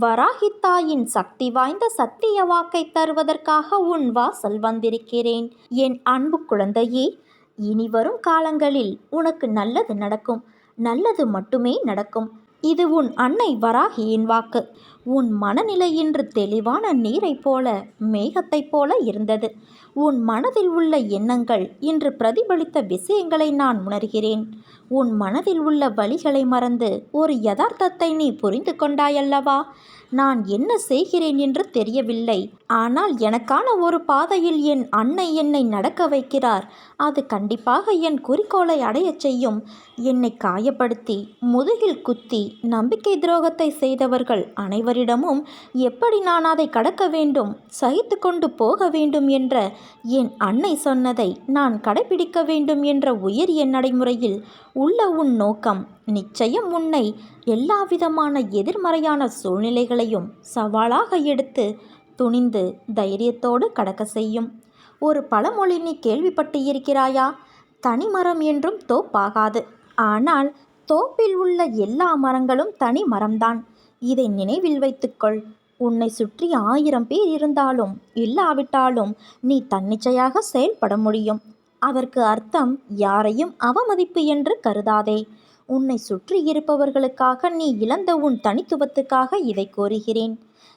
வராகித்தாயின் சக்தி வாய்ந்த சத்திய வாக்கை தருவதற்காக உன் வாசல் வந்திருக்கிறேன். என் அன்பு குழந்தையே இனி வரும் காலங்களில் உனக்கு நல்லது நடக்கும். நல்லது மட்டுமே நடக்கும். இது உன் அன்னை வராகியின் வாக்கு. உன் மனநிலை இன்று தெளிவான நீரைப் போல மேகத்தைப் போல இருந்தது. உன் மனதில் உள்ள எண்ணங்கள் இன்று பிரதிபலித்த விஷயங்களை நான் உணர்கிறேன். உன் மனதில் உள்ள வழிகளை மறந்து ஒரு யதார்த்தத்தை நீ புரிந்து கொண்டாயல்லவா? நான் என்ன செய்கிறேன் என்று தெரியவில்லை. ஆனால் எனக்கான ஒரு பாதையில் என் அன்னை என்னை நடக்க வைக்கிறார். அது கண்டிப்பாக என் குறிக்கோளை அடையச் செய்யும். என்னை காயப்படுத்தி முதுகில் குத்தி நம்பிக்கை துரோகத்தை செய்தவர்கள் அவரிடமும் எப்படி நான் அதை கடக்க வேண்டும்? சகித்து கொண்டு போக வேண்டும் என்ற என் அன்னை சொன்னதை நான் கடைபிடிக்க வேண்டும் என்ற உயரிய நடைமுறையில் உள்ள உன் நோக்கம். நிச்சயம் உன்னை எல்லாவிதமான எதிர்மறையான சூழ்நிலைகளையும் சவாலாக எடுத்து துணிந்து தைரியத்தோடு கடக்க செய்யும். ஒரு பழமொழி நீ கேள்விப்பட்டு இருக்கிறாயா? தனிமரம் என்றும் தோப்பாகாது. ஆனால் தோப்பில் உள்ள எல்லா மரங்களும் தனி மரம்தான். இதை நினைவில் வைத்துக்கொள். உன்னை சுற்றி ஆயிரம் பேர் இருந்தாலும் இல்லாவிட்டாலும் நீ தன்னிச்சையாக செயல்பட முடியும். அதற்கு அர்த்தம் யாரையும் அவமதிப்பு என்று கருதாதே. உன்னை சுற்றி இருப்பவர்களுக்காக நீ இழந்த உன் தனித்துவத்துக்காக இதை கோருகிறேன்.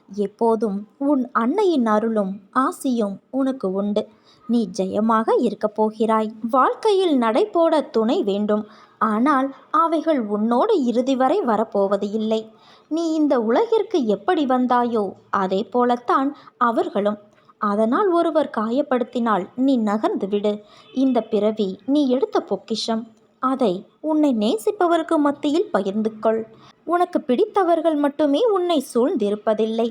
எப்போதும் உன் அன்னையின் அருளும் ஆசியும் உனக்கு உண்டு. நீ ஜெயமாக இருக்கப் போகிறாய். வாழ்க்கையில் நடைபோட துணை வேண்டும். ஆனால் அவைகள் உன்னோடு இறுதி வரை வரப்போவது இல்லை. நீ இந்த உலகிற்கு எப்படி வந்தாயோ அதே போலத்தான் அவர்களும். அதனால் ஒருவர் காயப்படுத்தினால் நீ நகர்ந்து விடு. இந்த பிறவி நீ எடுத்த பொக்கிஷம். அதை உன்னை நேசிப்பவருக்கு மத்தியில் பகிர்ந்து கொள் உனக்கு பிடித்தவர்கள் மட்டுமே உன்னை சூழ்ந்திருப்பதில்லை.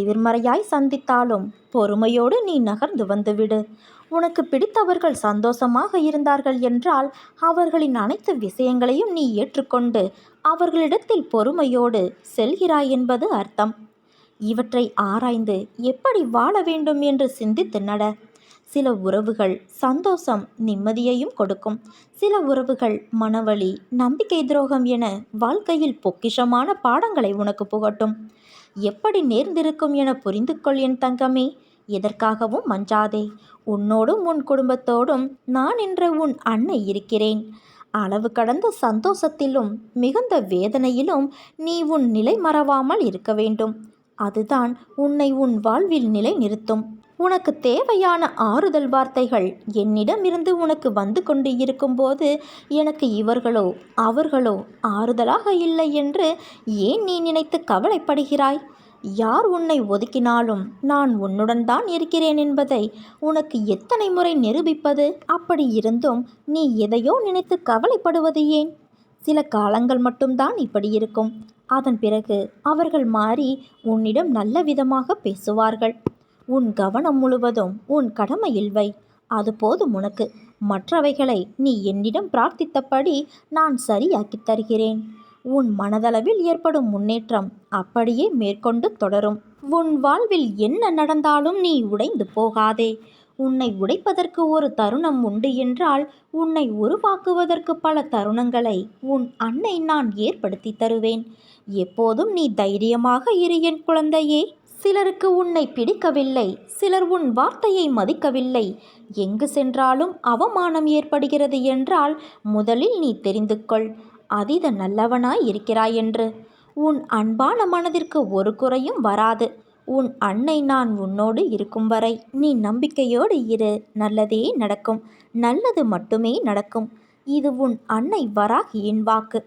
எதிர்மறையாய் சந்தித்தாலும் பொறுமையோடு நீ நகர்ந்து வந்துவிடு. உனக்கு பிடித்தவர்கள் சந்தோஷமாக இருந்தார்கள் என்றால் அவர்களின் அனைத்து விஷயங்களையும் நீ ஏற்றுக்கொண்டு அவர்களிடத்தில் பொறுமையோடு செல்கிறாய் என்பது அர்த்தம். இவற்றை ஆராய்ந்து எப்படி வாழ வேண்டும் என்று சிந்தித்து நட. சில உறவுகள் சந்தோஷம் நிம்மதியையும் கொடுக்கும். சில உறவுகள் மனவழி நம்பிக்கை துரோகம் என வாழ்க்கையில் பொக்கிஷமான பாடங்களை உனக்கு புகட்டும். எப்படி நேர்ந்திருக்கும் என புரிந்து கொள் என் தங்கமே எதற்காகவும் மஞ்சாதே. உன்னோடும் உன் குடும்பத்தோடும் நான் என்ற உன் அன்னை இருக்கிறேன். அளவு கடந்த சந்தோஷத்திலும் மிகுந்த வேதனையிலும் நீ உன் நிலை மறவாமல் இருக்க வேண்டும். அதுதான் உன்னை உன் வாழ்வில் நிலை நிறுத்தும் உனக்கு தேவையான ஆறுதல் வார்த்தைகள் என்னிடமிருந்து உனக்கு வந்து கொண்டு இருக்கும்போது எனக்கு இவர்களோ அவர்களோ ஆறுதலாக இல்லை என்று ஏன் நீ நினைத்து கவலைப்படுகிறாய்? யார் உன்னை ஒதுக்கினாலும் நான் உன்னுடன் தான் இருக்கிறேன் என்பதை உனக்கு எத்தனை முறை நிரூபிப்பது? அப்படி இருந்தும் நீ எதையோ நினைத்து கவலைப்படுவது ஏன்? சில காலங்கள் மட்டும்தான் இப்படி இருக்கும். அதன் பிறகு அவர்கள் மாறி உன்னிடம் நல்ல விதமாக பேசுவார்கள். உன் கவனம் முழுவதும் உன் கடமையில் வை. அது போதும் உனக்கு. மற்றவைகளை நீ என்னிடம் பிரார்த்தித்தபடி நான் சரியாக்கித் தருகிறேன். உன் மனதளவில் ஏற்படும் முன்னேற்றம் அப்படியே மேற்கொண்டு தொடரும். உன் வாழ்வில் என்ன நடந்தாலும் நீ உடைந்து போகாதே. உன்னை உடைப்பதற்கு ஒரு தருணம் உண்டு என்றால் உன்னை உருவாக்குவதற்கு பல தருணங்களை உன் அன்னை நான் ஏற்படுத்தி தருவேன். எப்போதும் நீ தைரியமாக இரு என் குழந்தையே. சிலருக்கு உன்னை பிடிக்கவில்லை சிலர் உன் வார்த்தையை மதிக்கவில்லை. எங்கு சென்றாலும் அவமானம் ஏற்படுகிறது என்றால் முதலில் நீ தெரிந்து கொள் அதீத நல்லவனாய் இருக்கிறாய் என்று. உன் அன்பான மனதிற்கு ஒரு குறையும் வராது. உன் அன்னை நான் உன்னோடு இருக்கும் வரை நீ நம்பிக்கையோடு இரு. நல்லதே நடக்கும். நல்லது மட்டுமே நடக்கும். இது உன் அன்னை வராகியின் வாக்கு.